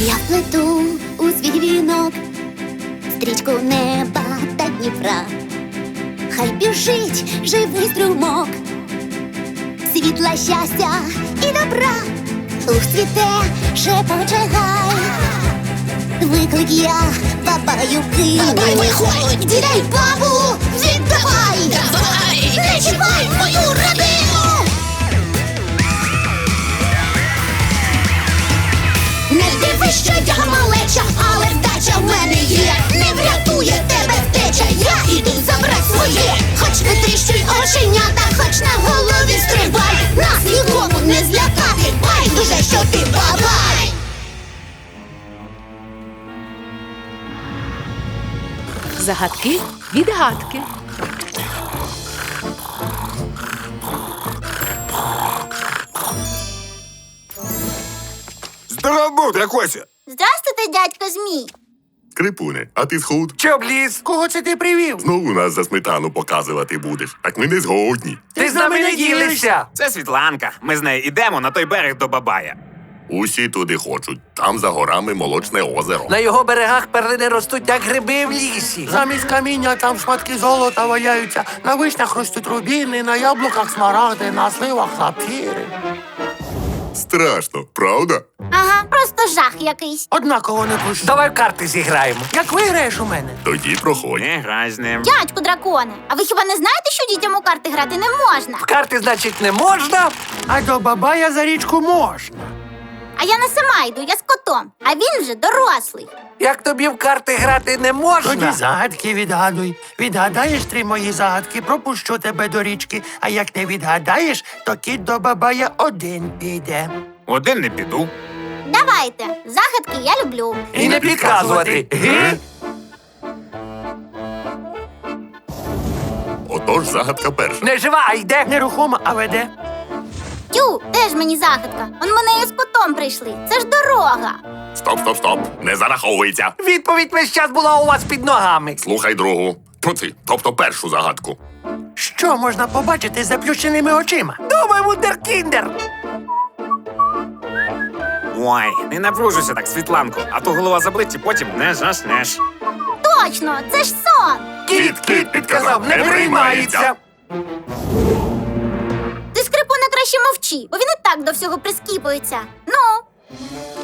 заплету у свій вінок, стрічку неба та Дніпра. Хай біжить живий струмок, світла щастя і добра. Луг цвіте, шепоче гай. Виклик я бабаю виходь! Дідай бабу, Загадки відгадки. Здорово, дракося! Здравствуйте, дядько Змій. Крипуне, а ти схуд? Чоб ліс? Кого це ти привів? Знову нас за сметану показувати будеш. Так ми не згодні. Ти з нами не ділишся. Це Світланка. Ми з нею йдемо на той берег до Бабая. Усі туди хочуть. Там за горами молочне озеро. На його берегах перлини ростуть, як гриби в лісі. Замість каміння там шматки золота валяються. На вишнях ростуть рубіни, на яблуках смарагди, на сливах сапфіри. Страшно, правда? Ага, просто жах якийсь. Однаково не пущу. Давай в карти зіграємо. Як виграєш у мене? Тоді проходь. Не грай з ним. Дядьку драконе, а ви хіба не знаєте, що дітям у карти грати не можна? В карти, значить, не можна, а до бабая за річку можна. А я не сама йду, я з котом, а він вже дорослий. Як тобі в карти грати не можна? Тоді загадки відгадуй. Відгадаєш три мої загадки, пропущу тебе до річки. А як не відгадаєш, то кіт до бабая один піде. Один не піду. Давайте, загадки я люблю. І не підказувати. Отож, загадка перша. Не жива, а йде. Нерухома, а веде. Тю, теж мені загадка. Он мене і з котом прийшли. Це ж дорога. Стоп, стоп, стоп. Не зараховується. Відповідь весь час була у вас під ногами. Слухай другу. Проти, тобто першу загадку. Що можна побачити з заплющеними очима? Думай, вундеркіндер! Ой, не напружуйся так, Світланко, а то голова заблить і потім не заснеш. Точно, це ж сон. Кіт, кіт підказав, не приймається. Краще мовчи, бо він і так до всього прискіпується. Ну,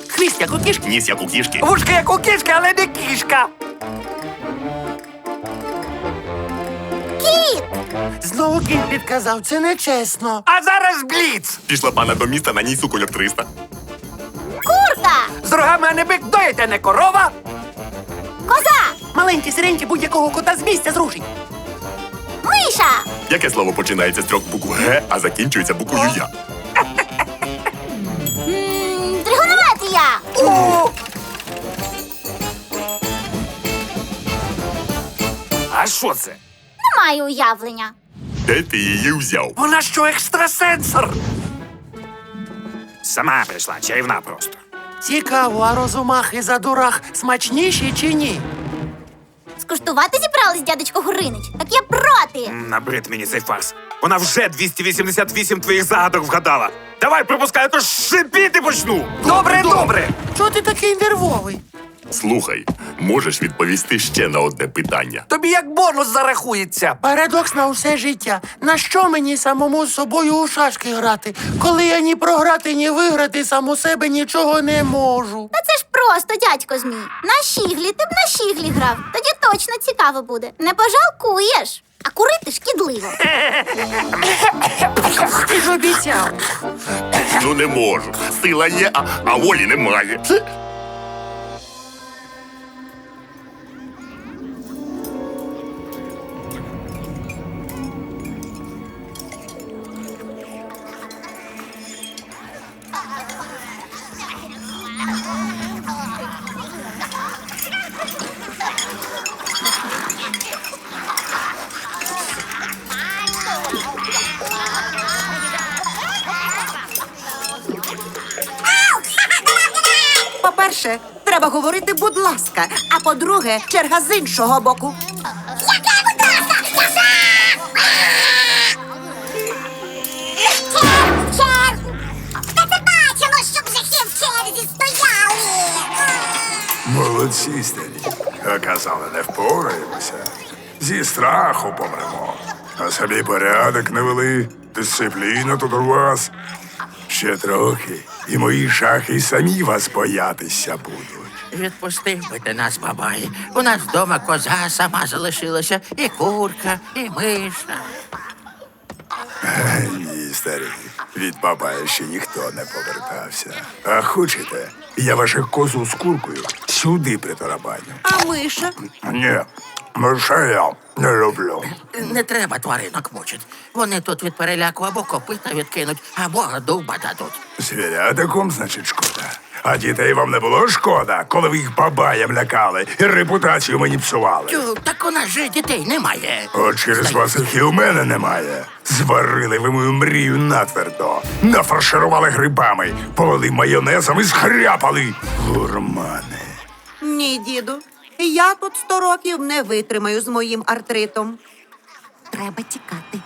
Хвіст, як у кішки. Ніс, як у кішки. Вушка, як у кішки, але не кішка. кіт! Знову кіт підказав, це нечесно. А зараз бліц. Пішла пана до міста на ній суконьок 300. Курка! З рогами а не бик доїте не корова. Коза! Маленькі сиренькі будь-якого кота з місця зрушить. Миша! Яке слово починається з трьох букв Г, а закінчується буквою Я? М, Тригонометрія! А що це? Не маю уявлення. Де ти її взяв? Вона що, екстрасенсор? Сама прийшла, чарівна просто. Цікаво, а розумахи за дурах смачніші чи ні? Скуштувати зібрались, дядечко Горинич? Так я проти. Набрид мені цей фарс. Вона вже 288 твоїх загадок вгадала. Давай, пропускай, а то шипіти почну. Добре, добре. Чого ти такий нервовий? Слухай, можеш відповісти ще на одне питання. Тобі як бонус зарахується. Парадокс на усе життя. На що мені самому з собою у шашки грати, коли я ні програти, ні виграти сам у себе нічого не можу. Та це ж просто, дядько Змій. На щіглі, ти б на щіглі грав. Тоді точно цікаво буде. Не пожалкуєш. А курити шкідливо. Ти ж обіцяв. Ну не можу. Сила є, а, а волі немає. По-перше, треба говорити, будь ласка. А по-друге, черга з іншого боку. Чер! Та це бачило, щоб в черзі стояли. Молодці, старі. А казали, не впораємося. Зі страху помремо. А собі порядок навели. Дисципліна тут у вас. Ще трохи, і мої шахи самі вас боятися будуть. Відпустив би ти нас, бабай. У нас вдома коза сама залишилася, і курка, і миша. Ні, старі, від бабая ще ніхто не повертався. А хочете, я ваших козу з куркою сюди притарабаню. А миша? Ні, миша я не люблю. Не треба тваринок мучить. Вони тут від переляку або копита відкинуть, або дуба дадуть. Звірятиком, значить, шкода. А дітей вам не було шкода, коли ви їх бабаєм лякали і репутацію мені псували. Тю, так у нас же дітей немає. От через вас їх і у мене немає. Зварили ви мою мрію натвердо, нафарширували грибами, полили майонезом і схряпали. Гурмани. Ні, діду. Я тут сто років не витримаю з моїм артритом. Треба тікати.